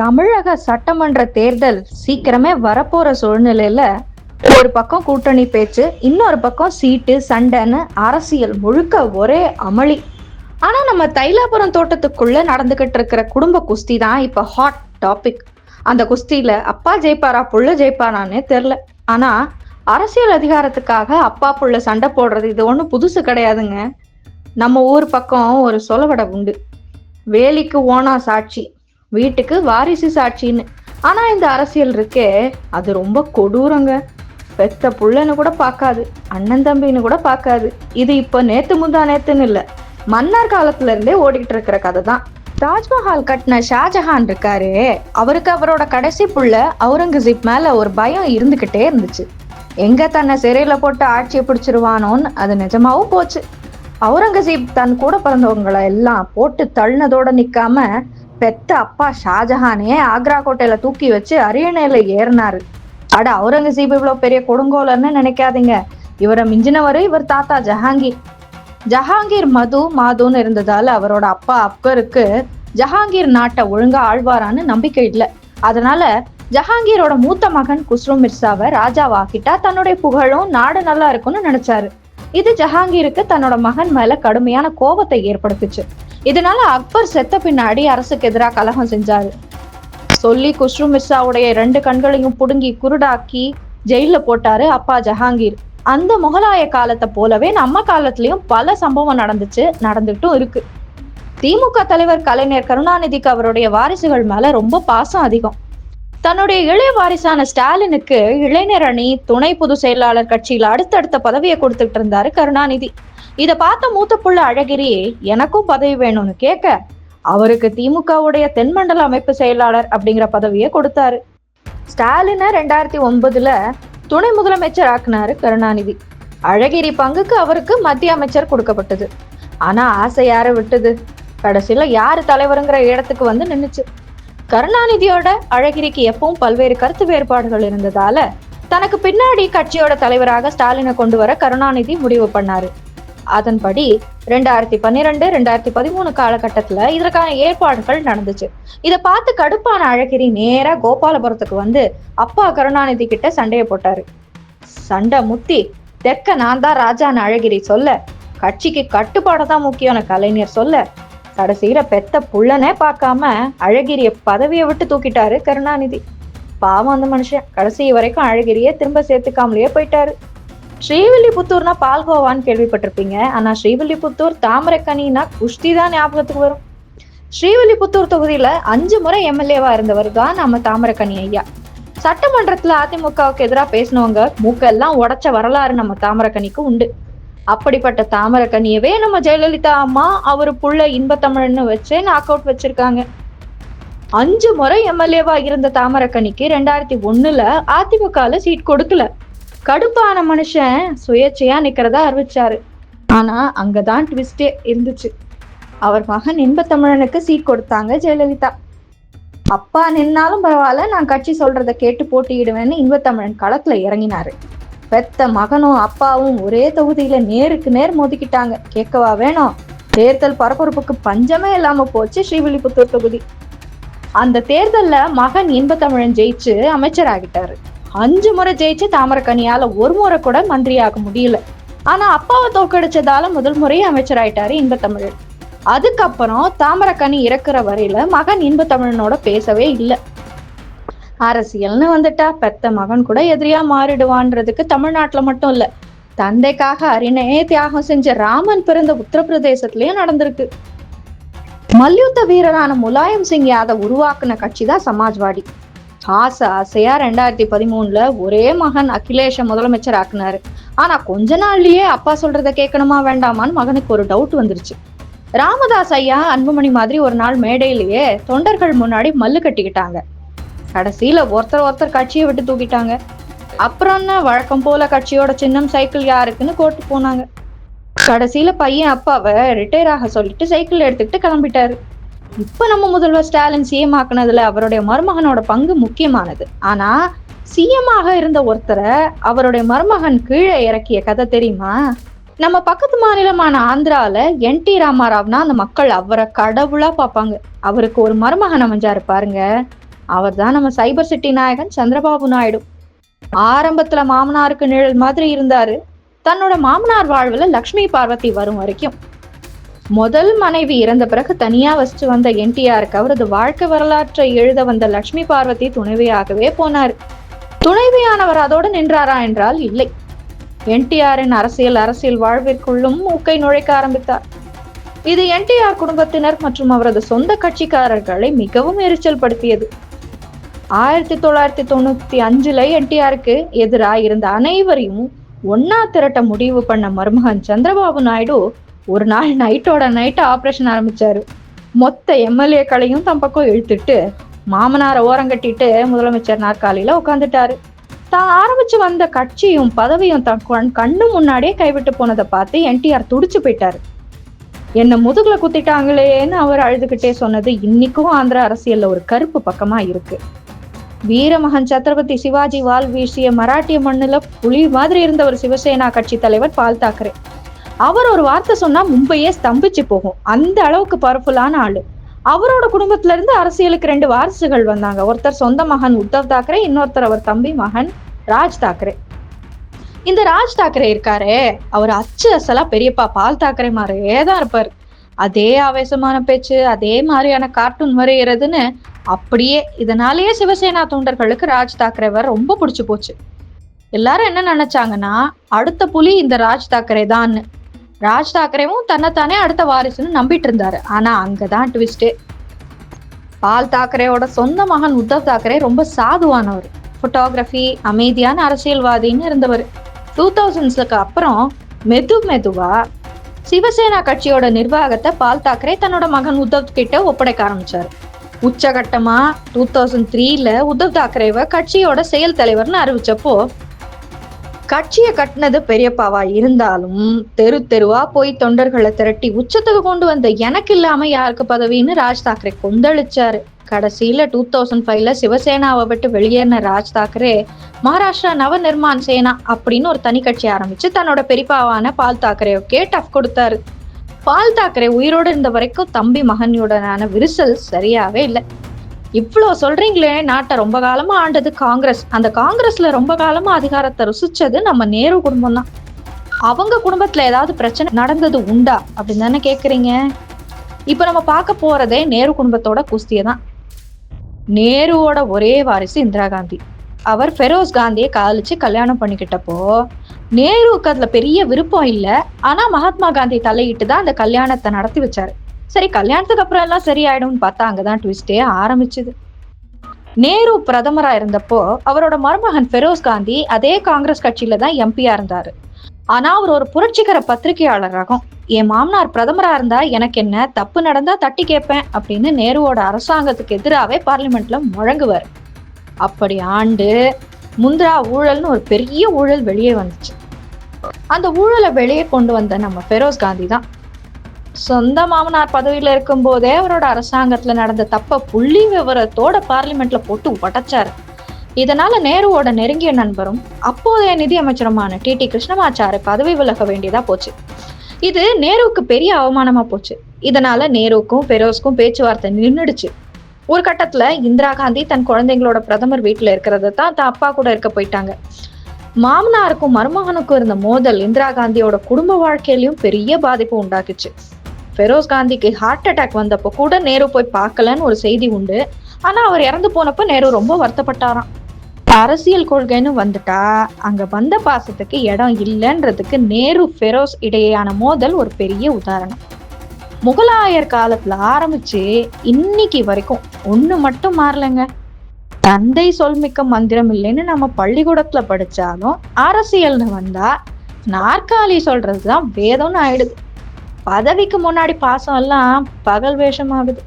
தமிழக சட்டமன்ற தேர்தல் சீக்கிரமே வரப்போற சூழ்நிலையில ஒரு பக்கம் கூட்டணி பேச்சு இன்னொரு பக்கம் சீட்டு சண்டைன்னு அரசியல் முழுக்க ஒரே அமளி. ஆனா நம்ம தைலாபுரம் தோட்டத்துக்குள்ள நடந்துகிட்டு இருக்கிற குடும்ப குஸ்தி தான் இப்ப ஹாட் டாபிக் அந்த குஸ்தியில அப்பா ஜெயிப்பாரா புள்ள ஜெயிப்பாரானே தெரில. ஆனா அரசியல் அதிகாரத்துக்காக அப்பா புள்ள சண்டை போடுறது இது ஒன்றும் புதுசு கிடையாதுங்க. நம்ம ஊர் பக்கம் ஒரு சொலவடை உண்டு. வேலிக்கு ஓனா சாட்சி வீட்டுக்கு வாரிசு சாட்சின்னு. ஆனா இந்த அரசியல் இருக்கே அது ரொம்ப கொடூரங்க. பெத்த புள்ளன்னு கூட பார்க்காது அண்ணன் தம்பின்னு கூட பார்க்காது. இது இப்போ நேத்து முந்தா நேத்துன்னு இல்ல. மன்னர் காலத்துல இருந்தே ஓடிட்டு இருக்கிற கதை தான். தாஜ்மஹால் கட்டின ஷாஜஹான் இருக்காரு அவருக்கு அவரோட கடைசி புள்ள அவுரங்கசீப் மேல ஒரு பயம் இருந்துகிட்டே இருந்துச்சு. எங்க தன்னை சிறையில போட்டு ஆட்சியை பிடிச்சிருவானோன்னு அது நிஜமாவும் போச்சு. அவுரங்கசீப் தன் கூட பிறந்தவங்களை எல்லாம் போட்டு தள்ளினதோட நிக்காம பெத்த அப்பா ஷாஜஹானே ஆக்ரா கோட்டையில தூக்கி வச்சு அரியணையில ஏறினாரு. அட அவுரங்கசீப் இவ்வளவு பெரிய கொடுங்கோலன்னு நினைக்காதீங்க. இவரை மிஞ்சினவரு இவர் தாத்தா ஜஹாங்கீர். ஜஹாங்கீர் மது மாதுன்னு இருந்ததால அவரோட அப்பா அக்பருக்கு ஜஹாங்கீர் நாட்டை ஒழுங்கா ஆழ்வாரான்னு நம்பிக்கை இல்லை. அதனால ஜஹாங்கீரோட மூத்த மகன் குஸ்ரு மிர்சாவை ராஜாவாக்கிட்டா தன்னுடைய புகழும் நாடு நல்லா இருக்கும்னு நினைச்சாரு. இது ஜஹாங்கீருக்கு தன்னோட மகன் மேல கடுமையான கோபத்தை ஏற்படுத்துச்சு. இதனால அக்பர் செத்த பின்னாடி அரசுக்கு எதிராக கலகம் செஞ்சாரு. சொல்லி குஷ்ரு மிர்சாவுடைய ரெண்டு கண்களையும் புடுங்கி குருடாக்கி ஜெயில போட்டாரு அப்பா ஜஹாங்கீர். அந்த முகலாய காலத்தை போலவே நம்ம காலத்திலயும் பல சம்பவம் நடந்துச்சு நடந்துட்டும் இருக்கு. திமுக தலைவர் கலைஞர் கருணாநிதிக்கு அவருடைய வாரிசுகள் மேல ரொம்ப பாசம் அதிகம். தன்னுடைய இளைய வாரிசான ஸ்டாலினுக்கு இளைஞர் அணி துணை பொதுச் செயலாளர் கட்சியில அடுத்தடுத்த பதவியை கொடுத்துட்டு இருந்தாரு கருணாநிதி. இத பார்த்த மூத்த புள்ள அழகிரி எனக்கும் பதவி வேணும்னு கேட்க அவருக்கு திமுகவுடைய தென்மண்டல அமைப்பு செயலாளர் அப்படிங்கிற பதவியை கொடுத்தாரு. ஸ்டாலினை ரெண்டாயிரத்தி ஒன்பதுல துணை முதலமைச்சர் ஆக்குனாரு கருணாநிதி. அழகிரி பங்குக்கு அவருக்கு மத்திய அமைச்சர் கொடுக்கப்பட்டது. ஆனா ஆசை யாரை விட்டது? கடைசியில யாரு தலைவருங்கிற இடத்துக்கு வந்து நின்னுச்சு. கருணாநிதியோட அழகிரிக்கு எப்பவும் பல்வேறு கருத்து வேறுபாடுகள் இருந்ததால தனக்கு பின்னாடி கட்சியோட தலைவராக ஸ்டாலினை கொண்டு வர கருணாநிதி முடிவு பண்ணாரு. அதன்படி ரெண்டாயிரத்தி பன்னிரெண்டு ரெண்டாயிரத்தி பதிமூணு காலகட்டத்துல இதற்கான ஏற்பாடுகள் நடந்துச்சு. இதை பார்த்து கடுப்பான அழகிரி நேரா கோபாலபுரத்துக்கு வந்து அப்பா கருணாநிதி கிட்ட சண்டையை போட்டாரு. சண்டை முத்தி தெக்க நான் தான் ராஜான்னு அழகிரி சொல்ல கட்சிக்கு கட்டுப்பாடு தான் முக்கியம்னு கலைஞர் சொல்ல கடைசியில பெத்த புள்ளனே பார்க்காம அழகிரிய பதவியை விட்டு தூக்கிட்டாரு கருணாநிதி. பாவம் அந்த மனுஷன். கடைசி வரைக்கும் அழகிரியை திரும்ப சேர்த்துக்காமலேயே போயிட்டாரு. ஸ்ரீவில்லிபுத்தூர்னா பால்கோவான்னு கேள்விப்பட்டிருப்பீங்க. ஆனா ஸ்ரீவில்லிபுத்தூர் தாமரைக்கனினா குஷ்தி தான் ஞாபகத்துக்கு வரும். ஸ்ரீவில்லிபுத்தூர் தொகுதியில அஞ்சு முறை எம்எல்ஏவா இருந்தவர் தான் நம்ம தாமரக்கனி ஐயா. சட்டமன்றத்துல அதிமுகவுக்கு எதிராக பேசினவங்க மூக்கெல்லாம் உடச்ச வரலாறு நம்ம தாமரக்கனிக்கு உண்டு. அப்படிப்பட்ட தாமரைக்கனியவே நம்ம ஜெயலலிதா அம்மா அவர் புள்ள இன்பத்தமிழ்னு வச்சு நாக் அவுட் வச்சிருக்காங்க. அஞ்சு முறை எம்எல்ஏவா இருந்த தாமரக்கனிக்கு ரெண்டாயிரத்தி ஒண்ணுல அதிமுகல சீட் கொடுக்கல. கடுப்பான மனுஷன் சுயேட்சையா நிக்கிறதா அறிவிச்சாரு. ஆனா அங்கதான் ட்விஸ்டே இருந்துச்சு. அவர் மகன் இன்பத்தமிழனுக்கு சீட் கொடுத்தாங்க ஜெயலலிதா. அப்பா நின்னாலும் பரவாயில்ல நான் கட்சி சொல்றதை கேட்டு போட்டியிடுவேன்னு இன்பத்தமிழன் களத்துல இறங்கினாரு. பெத்த மகனும் அப்பாவும் ஒரே தொகுதியில நேருக்கு நேர் மோதிக்கிட்டாங்க. கேட்கவா வேணும். தேர்தல் பரபரப்புக்கு பஞ்சமே இல்லாம போச்சு ஸ்ரீவில்லிபுத்தூர் தொகுதி. அந்த தேர்தல்ல மகன் இன்பத்தமிழன் ஜெயிச்சு அமைச்சராகிட்டாரு. அஞ்சு முறை ஜெயிச்சு தாமரக்கனியால ஒரு முறை கூட மந்திரியாக முடியல. ஆனா அப்பாவை தோக்கடிச்சதால முதல் முறையே அமைச்சராயிட்டாரு இன்பத்தமிழன். அதுக்கப்புறம் தாமரக்கனி இறக்குற வரையில மகன் இன்பத்தமிழனோட பேசவே இல்லை. அரசியல்னு வந்துட்டா பெத்த மகன் கூட எதிரியா மாறிடுவான்றதுக்கு தமிழ்நாட்டுல மட்டும் இல்ல. தந்தைக்காக அரியணையே தியாகம் செஞ்ச ராமன் பிறந்த உத்தரப்பிரதேசத்திலயும் நடந்திருக்கு. மல்யுத்த வீரரான முலாயம் சிங் யாதவ் உருவாக்குன கட்சி தான் சமாஜ்வாடி. ஆசை ஆசையா ரெண்டாயிரத்தி பதிமூணுல ஒரே மகன் அகிலேஷ முதலமைச்சர் ஆக்குனாரு. ஆனா கொஞ்ச நாள்லயே அப்பா சொல்றத கேட்கணுமா வேண்டாமான்னு மகனுக்கு ஒரு டவுட் வந்துருச்சு. ராமதாஸ் ஐயா அன்புமணி மாதிரி ஒரு நாள் மேடையிலேயே தொண்டர்கள் முன்னாடி மல்லு கட்டிக்கிட்டாங்க. கடைசியில ஒருத்தர் ஒருத்தர் கட்சியை விட்டு தூக்கிட்டாங்க. அப்புறம் என்ன வழக்கம் போல கட்சியோட சின்னம் சைக்கிள் யாருக்குன்னு கோர்ட்டு போனாங்க. கடைசியில பையன் அப்பாவை ரிட்டையர் ஆக சொல்லிட்டு சைக்கிள் எடுத்துக்கிட்டு கிளம்பிட்டாரு. இப்ப நம்ம முதல்வர் ஸ்டாலின் சிஎம் ஆக்குனதுல அவருடைய மருமகனோட பங்கு முக்கியமானது. ஆனா சிஎம் ஆக இருந்த ஒருத்தரை அவருடைய மருமகன் கீழே இறக்கிய கதை தெரியுமா? நம்ம பக்கத்து மாநிலமான ஆந்திரால என் டி ராமாராவ்னா அந்த மக்கள் அவரை கடவுளா பார்ப்பாங்க. அவருக்கு ஒரு மருமகன் அமைஞ்சாரு பாருங்க. அவர் தான் நம்ம சைபர் சிட்டி நாயகன் சந்திரபாபு நாயுடு. ஆரம்பத்துல மாமனாருக்கு நிழல் மாதிரி இருந்தாரு. தன்னோட மாமனார் வாழ்வுல லக்ஷ்மி பார்வதி வரும் வரைக்கும். முதல் மனைவி இறந்த பிறகு தனியா வசிச்சு வந்த என்டிஆருக்கு அவரது வாழ்க்கை வரலாற்றை எழுத வந்த லக்ஷ்மி பார்வதி துணைவியாகவே போனார். துணைவியானவர் அதோடு நின்றாரா என்றால் இல்லை. என்டிஆரின் அரசியல் அரசியல் வாழ்விற்குள்ளும் மூக்கை நுழைக்க ஆரம்பித்தார். இது என்டிஆர் குடும்பத்தினர் மற்றும் அவரது சொந்த கட்சிக்காரர்களை மிகவும் எரிச்சல் படுத்தியது ஆயிரத்தி தொள்ளாயிரத்தி தொண்ணூத்தி அஞ்சுல என்டிஆருக்கு எதிராக இருந்த அனைவரையும் ஒன்னா திரட்ட முடிவு பண்ண மருமகன் சந்திரபாபு நாயுடு ஒரு நாள் நைட்டோட நைட்டு ஆப்ரேஷன் ஆரம்பிச்சாரு. மொத்த எம்எல்ஏக்களையும் தம் பக்கம் இழுத்துட்டு மாமனாரை ஓரங்கட்டிட்டு முதலமைச்சர் நாற்காலியில உட்காந்துட்டாரு தான் ஆரம்பிச்சு வந்த கட்சியும் பதவியும் தன் கண்ணு முன்னாடியே கைவிட்டு போனதை பார்த்து என்டிஆர் துடிச்சு போயிட்டாரு. என்ன முதுகுல குத்திட்டாங்களேன்னு அவர் அழுதுகிட்டே சொன்னது இன்னைக்கும் ஆந்திர அரசியல்ல ஒரு கருப்பு பக்கமா இருக்கு. வீரமகன் சத்ரபதி சிவாஜி வால் வீசிய மராட்டிய மண்ணுல புலி மாதிரி இருந்த ஒரு சிவசேனா கட்சி தலைவர் பால் தாக்கரே. அவர் ஒரு வார்த்தை சொன்னா மும்பையே ஸ்தம்பிச்சு போகும். அந்த அளவுக்கு பவர்ஃபுல்லான ஆளு. அவரோட குடும்பத்துல இருந்து அரசியலுக்கு ரெண்டு வாரிசுகள் வந்தாங்க. ஒருத்தர் சொந்த மகன் உத்தவ் தாக்கரே இன்னொருத்தர் அவர் தம்பி மகன் ராஜ் தாக்கரே. இந்த ராஜ் தாக்கரே இருக்காரே. அவர் அச்சு அசலா பெரியப்பா பால் தாக்கரே மாதிரியே தான் இருப்பார். அதே ஆவேசமான பேச்சு அதே மாதிரியான கார்ட்டூன் வரைகிறதுன்னு அப்படியே இதனாலேயே சிவசேனா தொண்டர்களுக்கு ராஜ் தாக்கரேவர் ரொம்ப பிடிச்சு போச்சு. எல்லாரும் என்ன நினைச்சாங்கன்னா அடுத்த புலி இந்த ராஜ் தாக்கரே தான் ராஜ் தாக்கரேவும் தன்னைத்தானே அடுத்த வாரிசுன்னு நம்பிட்டு இருந்தாரு. ஆனா அங்கதான் ட்விஸ்டே பால் தாக்கரேவோட சொந்த மகன் உத்தவ் தாக்கரே ரொம்ப சாதுவானவர். ஃபோட்டோகிராஃபி அமைதியான அரசியல்வாதின்னு இருந்தவர். டூ தௌசண்ட்ஸ்க்கு அப்புறம் மெது மெதுவா சிவசேனா கட்சியோட நிர்வாகத்தை பால் தாக்கரே தன்னோட மகன் உத்தவ் கிட்ட ஒப்படைக்க ஆரம்பிச்சாரு. உச்சகட்டமா டூ தௌசண்ட் த்ரீல உத்தவ் தாக்கரேவை கட்சியோட செயல் தலைவர்னு அறிவிச்சப்போ கட்சியை கட்டினது பெரியப்பாவா இருந்தாலும் தெரு தெருவா போய் தொண்டர்களை திரட்டி உச்சத்துக்கு கொண்டு வந்த எனக்கு இல்லாம யாருக்கு பதவின்னு ராஜ் தாக்கரே கொந்தளிச்சாரு. கடைசியில டூ தௌசண்ட் ஃபைவ்ல சிவசேனாவை விட்டு வெளியேறின ராஜ் தாக்கரே மகாராஷ்டிரா நவ நிர்மாண் சேனா அப்படின்னு ஒரு தனி கட்சி ஆரம்பிச்சு தன்னோட பெரியப்பாவான பால் தாக்கரேவுக்கே டஃப் கொடுத்தாரு. பால் தாக்கரே உயிரோடு இருந்த வரைக்கும் தம்பி மகனுடனான விரிசல் சரியாவே இல்லை. இவ்வளோ சொல்றீங்களே நாட்டை ரொம்ப காலமா ஆண்டது காங்கிரஸ். அந்த காங்கிரஸ்ல ரொம்ப காலமா அதிகாரத்தை ருசிச்சது நம்ம நேரு குடும்பம் தான். அவங்க குடும்பத்துல ஏதாவது பிரச்சனை நடந்தது உண்டா அப்படின்னு தானே கேக்குறீங்க? இப்ப நம்ம பார்க்க போறதே நேரு குடும்பத்தோட குஸ்தியை தான். நேருவோட ஒரே வாரிசு இந்திரா காந்தி. அவர் ஃபெரோஸ் காந்தியை காதலிச்சு கல்யாணம் பண்ணிக்கிட்டப்போ நேருவுக்கு அதுல பெரிய விருப்பம் இல்லை. ஆனா மகாத்மா காந்தி தலையிட்டு தான் அந்த கல்யாணத்தை நடத்தி வச்சாரு. சரி கல்யாணத்துக்கு அப்புறம் எல்லாம் சரியாயிடும்னு பார்த்தா அங்கதான் ட்விஸ்டே ஆரம்பிச்சுது. நேரு பிரதமரா இருந்தப்போ அவரோட மருமகன் ஃபெரோஸ் காந்தி அதே காங்கிரஸ் கட்சியில தான் எம்பியா இருந்தாரு. ஆனா அவர் ஒரு புரட்சிகர பத்திரிகையாளராகும் என் மாமனார் பிரதமரா இருந்தா எனக்கு என்ன தப்பு நடந்தா தட்டி கேட்பேன் அப்படின்னு நேருவோட அரசாங்கத்துக்கு எதிராகவே பார்லிமெண்ட்ல முழங்குவார். அப்படி ஆண்டு முந்திரா ஊழல்னு ஒரு பெரிய ஊழல் வெளியே வந்துச்சு. அந்த ஊழலை வெளியே கொண்டு வந்த நம்ம ஃபெரோஸ் காந்தி தான். சொந்த மாமனார் பதவியில இருக்கும் போதே அவரோட அரசாங்கத்துல நடந்த தப்ப புள்ளி விவரத்தோட பார்லிமெண்ட்ல போட்டு உடைச்சாரு. இதனால நேருவோட நெருங்கிய நண்பரும் அப்போதைய நிதியமைச்சருமான டி. டி. கிருஷ்ணமாச்சாரு பதவி விலக வேண்டியதா போச்சு. இது நேருவுக்கு பெரிய அவமானமா போச்சு. இதனால நேருக்கும் பெரோஸ்க்கும் பேச்சுவார்த்தை நின்றுடுச்சு ஒரு கட்டத்துல இந்திரா காந்தி தன் குழந்தைங்களோட பிரதமர் வீட்டுல இருக்கிறத தான் தான் அப்பா கூட இருக்க போயிட்டாங்க. மாமனாருக்கும் மருமகனுக்கும் இருந்த மோதல் இந்திரா காந்தியோட குடும்ப வாழ்க்கையிலயும் பெரிய பாதிப்பு உண்டாக்குச்சு. ஃபெரோஸ் காந்திக்கு ஹார்ட் அட்டாக் வந்தப்போ கூட நேரு போய் பார்க்கலன்னு ஒரு செய்தி உண்டு. ஆனா அவர் இறந்து போனப்ப நேரு ரொம்ப வருத்தப்பட்டாராம். அரசியல் கொள்கைன்னு வந்துட்டா அங்க வந்த பாசத்துக்கு இடம் இல்லைன்றதுக்கு நேரு ஃபெரோஸ் இடையேயான மோதல் ஒரு பெரிய உதாரணம். முகலாயர் காலத்துல ஆரம்பிச்சு இன்னைக்கு வரைக்கும் ஒண்ணு மட்டும் மாறலைங்க. தந்தை சொல்மிக்க மந்திரம் இல்லைன்னு நம்ம பள்ளிக்கூடத்துல படிச்சாலும் அரசியல்னு வந்தா நாற்காலி சொல்றதுதான் வேதம்னு ஆயிடுது. பதவிக்கு முன்னாடி பாசம் எல்லாம் பகல் வேஷமாகுது.